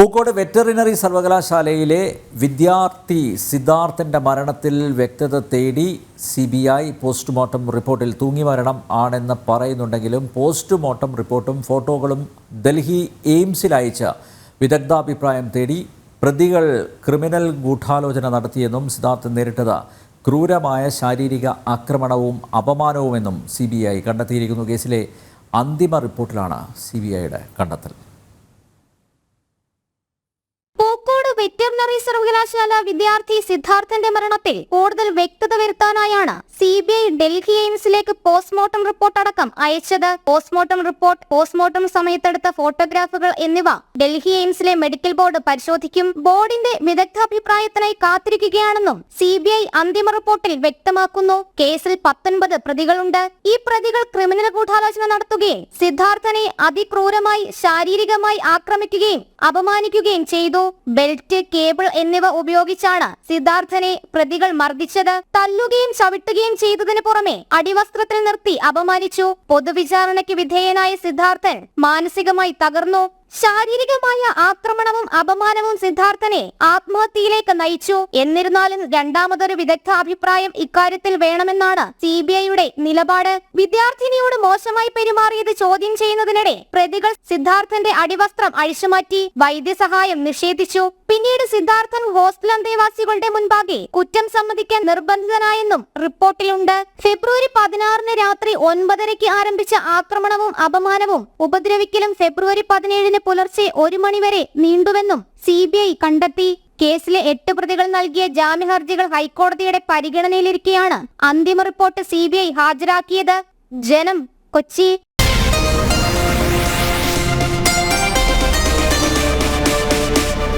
Pookode veterinary സർവകലാശാലയിലെ വിദ്യാർത്ഥി സിദ്ധാർത്ഥന്റെ മരണത്തിൽ വ്യക്തത തേടി സി ബി ഐ പോസ്റ്റ്മോർട്ടം റിപ്പോർട്ടിൽ തൂങ്ങി മരണം ആണെന്ന് പറയുന്നുണ്ടെങ്കിലും പോസ്റ്റ്മോർട്ടം റിപ്പോർട്ടും ഫോട്ടോകളും ഡൽഹി എയിംസിൽ അയച്ച വിദഗ്ധാഭിപ്രായം തേടി പ്രതികൾ ക്രിമിനൽ ഗൂഢാലോചന നടത്തിയെന്നും സിദ്ധാർത്ഥൻ നേരിട്ടത് ക്രൂരമായ ശാരീരിക ആക്രമണവും അപമാനവുമെന്നും സി ബി ഐ കണ്ടെത്തിയിരിക്കുന്നു. കേസിലെ അന്തിമ റിപ്പോർട്ടിലാണ് സി ബി ഐയുടെ കണ്ടെത്തൽ. വെറ്ററിനറി സർവകലാശാല വിദ്യാർത്ഥി സിദ്ധാർത്ഥന്റെ മരണത്തിൽ കൂടുതൽ വ്യക്തത വരുത്താനായാണ് സി ബി ഐ ഡൽഹി എയിംസിലേക്ക് പോസ്റ്റ്മോർട്ടം റിപ്പോർട്ട് അടക്കം അയച്ചത്. പോസ്റ്റ്മോർട്ടം റിപ്പോർട്ട് പോസ്റ്റ്മോർട്ടം സമയത്തെടുത്ത ഫോട്ടോഗ്രാഫുകൾ എന്നിവ ഡൽഹി എയിംസിലെ മെഡിക്കൽ ബോർഡ് പരിശോധിക്കും. ബോർഡിന്റെ വിദഗ്ധാഭിപ്രായത്തിനായി കാത്തിരിക്കുകയാണെന്നും സി ബി ഐ അന്തിമ റിപ്പോർട്ടിൽ വ്യക്തമാക്കുന്നു. കേസിൽ പത്തൊൻപത് പ്രതികളുണ്ട്. ഈ പ്രതികൾ ക്രിമിനൽ ഗൂഢാലോചന നടത്തുകയും സിദ്ധാർത്ഥനെ അതിക്രൂരമായി ശാരീരികമായി ആക്രമിക്കുകയും അപമാനിക്കുകയും ചെയ്തു. ബെൽറ്റ് കേബിൾ എന്നിവ ഉപയോഗിച്ചാണ് സിദ്ധാർത്ഥനെ പ്രതികൾ മർദ്ദിച്ചത്. തല്ലുകയും ചവിട്ടുകയും ചെയ്തതിന് പുറമെ അടിവസ്ത്രത്തിൽ നിർത്തി അപമാനിച്ചു. പൊതുവിചാരണയ്ക്ക് വിധേയനായ സിദ്ധാർത്ഥൻ മാനസികമായി തകർന്നു. ശാരീരികമായ ആക്രമണവും അപമാനവും സിദ്ധാർത്ഥനെ ആത്മഹത്യയിലേക്ക് നയിച്ചു. എന്നിരുന്നാലും രണ്ടാമതൊരു വിദഗ്ധ അഭിപ്രായം ഇക്കാര്യത്തിൽ വേണമെന്നാണ് സി ബി ഐയുടെ നിലപാട്. വിദ്യാർത്ഥിനിയോട് മോശമായി പെരുമാറിയത് ചോദ്യം ചെയ്യുന്നതിനിടെ പ്രതികൾ സിദ്ധാർത്ഥന്റെ അടിവസ്ത്രം അഴിച്ചുമാറ്റി വൈദ്യസഹായം നിഷേധിച്ചു. പിന്നീട് സിദ്ധാർത്ഥൻ ഹോസ്റ്റൽ അന്തേവാസികളുടെ മുൻപാകെ കുറ്റം സമ്മതിക്കാൻ നിർബന്ധിതനായെന്നും റിപ്പോർട്ടിലുണ്ട്. ഫെബ്രുവരി പതിനാറിന് രാത്രി ഒൻപതരയ്ക്ക് ആരംഭിച്ച ആക്രമണവും അപമാനവും ഉപദ്രവിക്കലും ഫെബ്രുവരി പതിനേഴിന് പുലർച്ചെ ഒരു മണിവരെ നീണ്ടുവെന്നും സി കണ്ടെത്തി. കേസിലെ എട്ട് പ്രതികൾ നൽകിയ ജാമ്യ ഹർജികൾ ഹൈക്കോടതിയുടെ പരിഗണനയിലിരിക്കെയാണ് അന്തിമ റിപ്പോർട്ട് സി ഹാജരാക്കിയത്. ജനം കൊച്ചി.